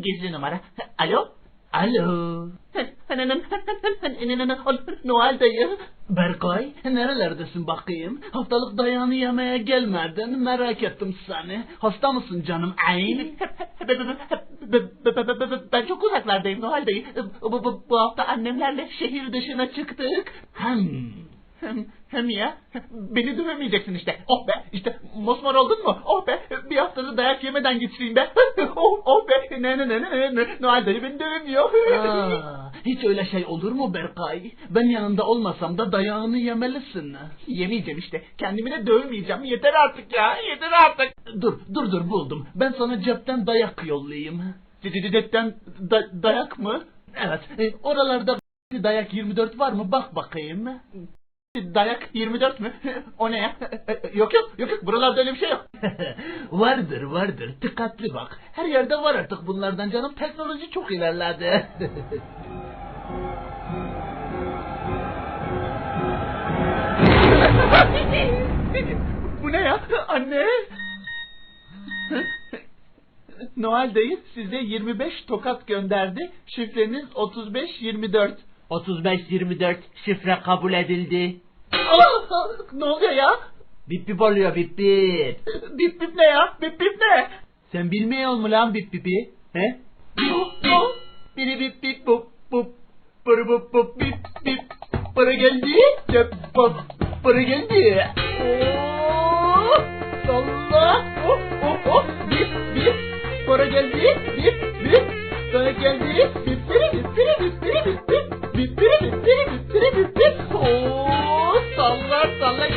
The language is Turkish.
Gizli numara. Alo? Alo? Noel dayı. Berkay, nerelerdesin bakayım? Haftalık dayanı yemeye gelmedin. Merak ettim seni. Hasta mısın canım? Ayn? Ben çok uzaklardayım Noel dayı. Bu, bu, bu hafta annemlerle şehir dışına çıktık. Hem. Hem, hem ya. Beni dövemeyeceksin işte. Oh be. işte mosmor oldun mu? Oh be. Bir haftada dayak yemeden geçireyim be. Oh, oh be. Ne ne ne ne ne. Noel dayı beni dövemiyor. Aa, hiç öyle şey olur mu Berkay? Ben yanında olmasam da dayağını yemelisin. Yemeyeceğim işte. Kendimi de dövmeyeceğim. Yeter artık ya. Yeter artık. Dur dur dur buldum. Ben sana cepten dayak yollayayım. Cepten da- dayak mı? Evet. e, oralarda dayak 24 var mı? Bak bakayım. Dayak 24 mü? O ne ya? Yok yok yok yok buralarda öyle bir şey yok. vardır vardır dikkatli bak. Her yerde var artık bunlardan canım teknoloji çok ilerledi. Bu ne ya? Anne! Noel dayı size 25 tokat gönderdi. Şifreniz 3524. 35-24 şifre kabul edildi. Aa, ne oluyor ya? Bip bip oluyor bip bip. Bip bip ne ya? Bip bip ne? Sen bilmiyor musun lan bip bipi? He? Biri bip bip bup bup. Bırı bup bup bip bip. Para geldi. Cep bup. Para geldi. Oo, salla. Hop hop hop. Bip bip. Para geldi. Bip bip. Sana geldi. Bip biri bip biri bip biri bip bip. Bip biri